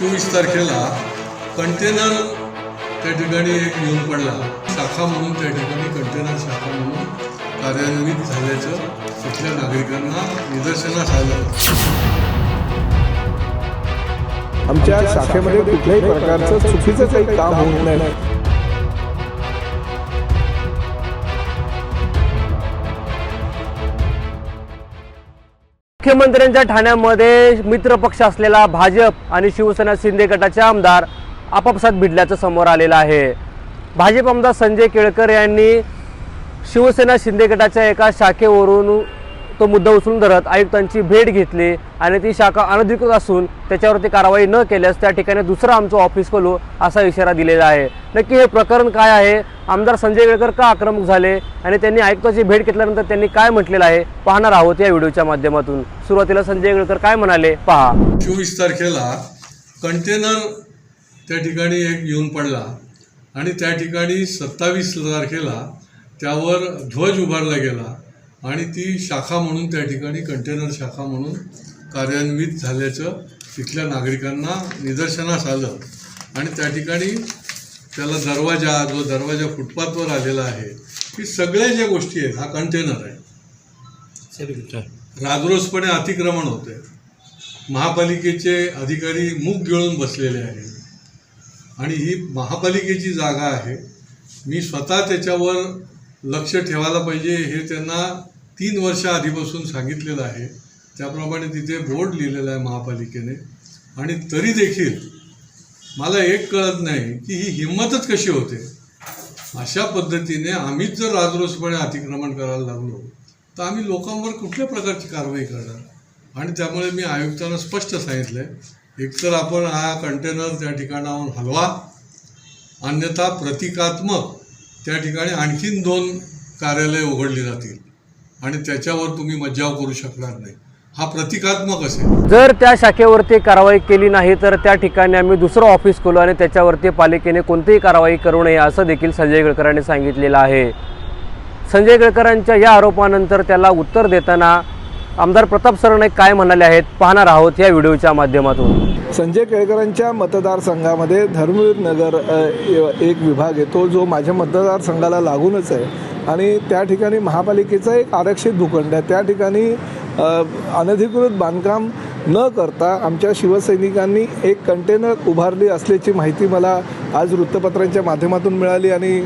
चोवीस तारखेला कंटेनर त्या ठिकाणी एक येऊन पडला. शाखा म्हणून त्या ठिकाणी कंटेनर शाखा म्हणून कार्यान्वित झाल्याचं तिथल्या नागरिकांना निदर्शनास आलं. आमच्या शाखेमध्ये कुठल्याही प्रकारचं चुकीचं काही काम होऊ नये मुख्यमंत्र्यांच्या ठाण्यामध्ये मित्रपक्ष असलेला भाजप आणि शिवसेना शिंदे गटाचे आमदार आपापसात भिडल्याचं समोर आलेलं आहे. भाजप आमदार संजय केळकर यांनी शिवसेना शिंदे गटाच्या एका शाखेवरून तो मुद्दा उचलून धरत आयुक्तांची भेट घेतली आणि ती शाखा अनधिकृत असून त्याच्यावरती कारवाई न केल्यास त्या ठिकाणी दुसरं आमचं ऑफिस खोलू असा इशारा दिलेला आहे. नक्की हे प्रकरण काय आहे? आमदार संजय केळकर का आक्रमक झाले? आणि त्यांनी आयुक्ताची भेट घेतल्यानंतर त्यांनी काय म्हटलेलं आहे? पाहणार आहोत या व्हिडिओच्या माध्यमातून. सुरुवातीला संजय केळकर काय म्हणाले? पहा. चोवीस तारखेला कंटेनर त्या ठिकाणी एक येऊन पडला आणि त्या ठिकाणी सत्तावीस तारखेला त्यावर ध्वज उभारला गेला. आणि ती शाखा म्हणून त्या ठिकाणी कंटेनर शाखा म्हणून कार्यान्वित झाल्याचं तिथल्या नागरिकांना निदर्शनास आलं. आणि त्या ठिकाणी त्याला दरवाजा जो दरवाजा फुटपाथवर आलेला आहे की सगळ्या ज्या गोष्टी आहेत हा कंटेनर आहे. राजरोसपणे अतिक्रमण होते महापालिकेचे अधिकारी मूग गिळून बसलेले आहेत. आणि ही महापालिकेची जागा आहे. मी स्वतः त्याच्यावर लक्ष ठेवायला पाहिजे हे त्यांना तीन वर्ष आधीपासून सांगितलेलं आहे. त्याप्रमाणे तिथे बोर्ड लिहिलेला आहे महापालिकेने. आणि तरी देखील मला एक कळत नाही की ही हिंमतच कशी होते. अशा पद्धतीने आम्हीच जर राजरोसपणे अतिक्रमण करायला लागलो तर आम्ही लोकांवर कुठल्या प्रकारची कारवाई करणार? आणि त्यामुळे मी आयुक्तांना स्पष्ट सांगितलं आहे एकतर आपण हा कंटेनर त्या ठिकाणाहून हलवा अन्यथा प्रतिकात्मक त्या ठिकाणी आणखीन दोन कार्यालय उघडली जातील. आणि त्याच्यावर तुम्ही मज्जाव करू शकणार नाही. हा प्रतिकात्मक असेल. जर त्या शाखेवरती कारवाई केली नाही तर त्या ठिकाणी आम्ही दुसरं ऑफिस खोलू आणि त्याच्यावरती पालिकेने कोणतीही कारवाई करू नये असं देखील संजय गडकरांनी सांगितलेलं आहे. संजय गडकरांच्या या आरोपानंतर त्याला उत्तर देताना आमदार प्रताप सरनाईक काय म्हणाले आहेत पाहणार आहोत या व्हिडिओच्या माध्यमातून. संजय केळकरांच्या मतदारसंघामध्ये धर्मवीर नगर एक विभाग येतो जो माझ्या मतदारसंघाला लागूनच आहे. आणि त्या ठिकाणी महापालिकेचा एक आरक्षित भूखंड आहे. त्या ठिकाणी अनधिकृत बांधकाम न करता आमच्या शिवसैनिकांनी एक कंटेनर उभारली असल्याची माहिती मला आज वृत्तपत्रांच्या माध्यमातून मिळाली आणि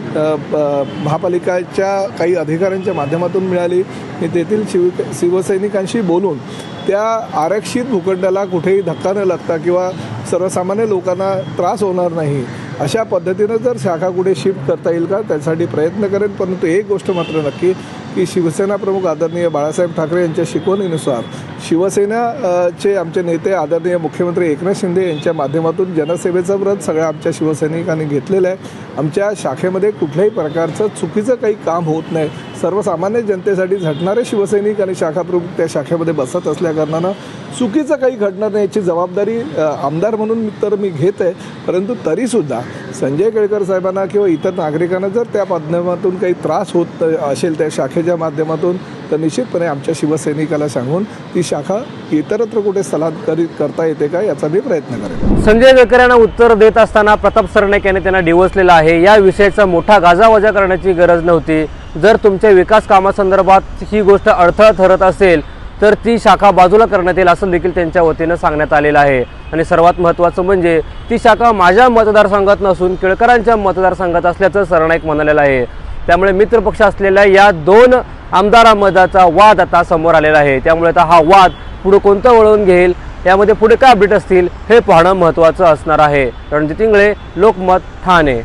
महापालिकाच्या काही अधिकाऱ्यांच्या माध्यमातून मिळाली. मी तेथील शिव शिवसैनिकांशी बोलून त्या आरक्षित भूखंडाला कुठेही धक्का न लागता किंवा सर्वसामान्य लोकांना त्रास होणार नाही अशा पद्धतीनं जर शाखा कुठे शिफ्ट करता येईल का? त्यासाठी प्रयत्न करेन परंतु एक गोष्ट मात्र नक्की की शिवसेना प्रमुख आदरणीय बाळासाहेब ठाकरे यांच्या शिकवणीनुसार शिवसेना चे आमचे नेते आदरणीय मुख्यमंत्री एकनाथ शिंदे यांच्या माध्यमातून जनसेवेचं व्रत सगळ्या आमच्या शिवसैनिकांनी घेतलेलं आहे. आमच्या शाखेमध्ये कुठल्याही प्रकारचं चुकीचं काही काम होत नाही. सर्वसामान्य जनतेसाठी झटणारे शिवसैनिक आणि शाखाप्रमुख त्या शाखेमध्ये बसत असल्याकारणानं चुकीचं काही घडणार नाही याची जबाबदारी आमदार म्हणून तर मी घेत आहे. परंतु तरीसुद्धा संजय केळकर साहेबांना किंवा इतर नागरिकांना जर त्या माध्यमातून काही त्रास होत असेल त्या शाखेच्या माध्यमातून तर निश्चितपणे आमच्या शिवसैनिकाला सांगून ती शाखा इतरत्र कुठे स्थलांतरित करता येते का याचा मी प्रयत्न करेन. संजय केळकर यांना उत्तर देत असताना प्रताप सरनाईक यांनी त्यांना डिवचलेलं आहे. या विषयाचा मोठा गाजावाजा करण्याची गरज नव्हती. जर तुमच्या विकास कामासंदर्भात ही गोष्ट अडथळा ठरत असेल तर ती शाखा बाजूला करण्यात येईल असं देखील त्यांच्या वतीनं सांगण्यात आलेलं आहे. आणि सर्वात महत्त्वाचं म्हणजे ती शाखा माझ्या मतदारसंघात नसून केळकरांच्या मतदारसंघात असल्याचं सरनाईक म्हणालेलं आहे. त्यामुळे मित्रपक्ष असलेल्या या दोन आमदारांमधाचा वाद आता समोर आलेला आहे. त्यामुळे आता हा वाद पुढे कोणतं वळवून घेईल यामध्ये पुढे काय अपडेट असतील हे पाहणं महत्त्वाचं असणार आहे. रणजित इंगळे लोकमत ठाणे.